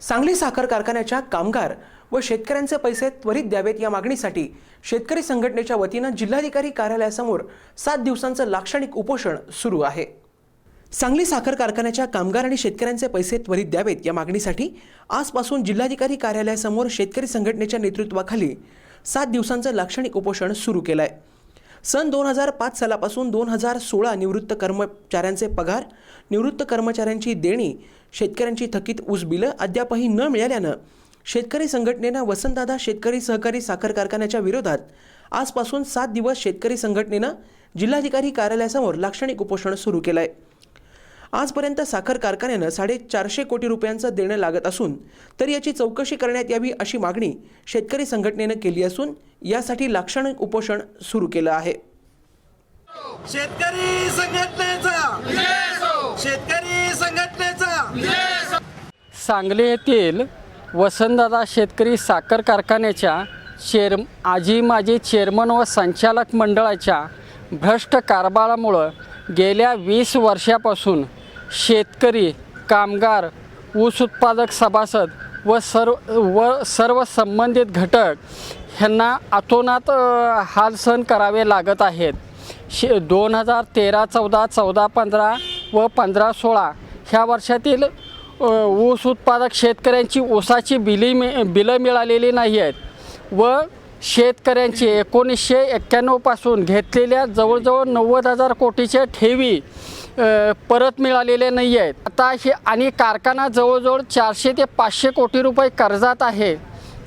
सांगली साखर कारखान्याच्या कामगार व शेतकऱ्यांचे पैसे त्वरित द्यावेत या मागणीसाठी शेतकरी संघटनेच्या वतीनं जिल्हाधिकारी कार्यालयासमोर सात दिवसांचं लाक्षणिक उपोषण सुरू आहे. सांगली साखर कारखान्याच्या कामगार आणि शेतकऱ्यांचे पैसे त्वरित द्यावेत या मागणीसाठी आजपासून जिल्हाधिकारी कार्यालयासमोर शेतकरी संघटनेच्या नेतृत्वाखाली सात दिवसांचं लाक्षणिक उपोषण सुरू केलं आहे सन दोन हजार पाच सालापासून दोन हजार सोळा निवृत्त कर्मचाऱ्यांचे पगार निवृत्त कर्मचाऱ्यांची देणी शेतकऱ्यांची थकीत ऊस बिलं अद्यापही न मिळाल्यानं शेतकरी संघटनेनं वसंतदादा शेतकरी सहकारी साखर कारखान्याच्या विरोधात आजपासून सात दिवस शेतकरी संघटनेनं जिल्हाधिकारी कार्यालयासमोर लाक्षणिक उपोषण सुरू केलं आहे आजपर्यंत साखर कारखान्यानं साडेचारशे कोटी रुपयांचं देणं लागत असून तर याची चौकशी करण्यात यावी अशी मागणी शेतकरी संघटनेनं केली असून यासाठी लाक्षणिक उपोषण सुरू केलं आहे. शेतकरी संघटनेचा. शेतकरी संघटनेचा. सांगली येथील वसंतदादा शेतकरी साखर कारखान्याच्या चेअर आजी माजी चेअरमन व संचालक मंडळाच्या भ्रष्ट कारभारामुळं गेल्या वीस वर्षापासून शेतकरी कामगार ऊस उत्पादक सभासद व सर्व व सर्व संबंधित घटक ह्यांना अतोनात हाल सहन करावे लागत आहेत. शे दोन हजार तेरा चौदा चौदा पंधरा व पंधरा सोळा ह्या वर्षातील ऊस उत्पादक शेतकऱ्यांची ऊसाची बिली मि बिलं मिळालेली नाही आहेत व शेतकऱ्यांची एकोणीसशे एक्क्याण्णवपासून घेतलेल्या जवळजवळ नव्वद हजार कोटीच्या ठेवी परत मिळालेले नाही आहेत. आता हे आणि कारखाना जवळजवळ चारशे ते पाचशे कोटी रुपये कर्जात आहे.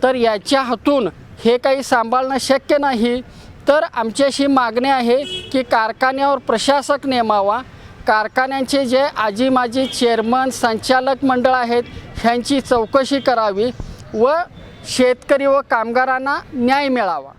तर याच्या हातून हे काही सांभाळणं शक्य नाही. तर आमच्याशी मागणी आहे की कारखान्यावर प्रशासक नेमावा. कारखान्यांचे जे आजी माजी चेअरमन संचालक मंडळ आहेत ह्यांची चौकशी करावी व शेतकरी व कामगारांना न्याय मिळावा.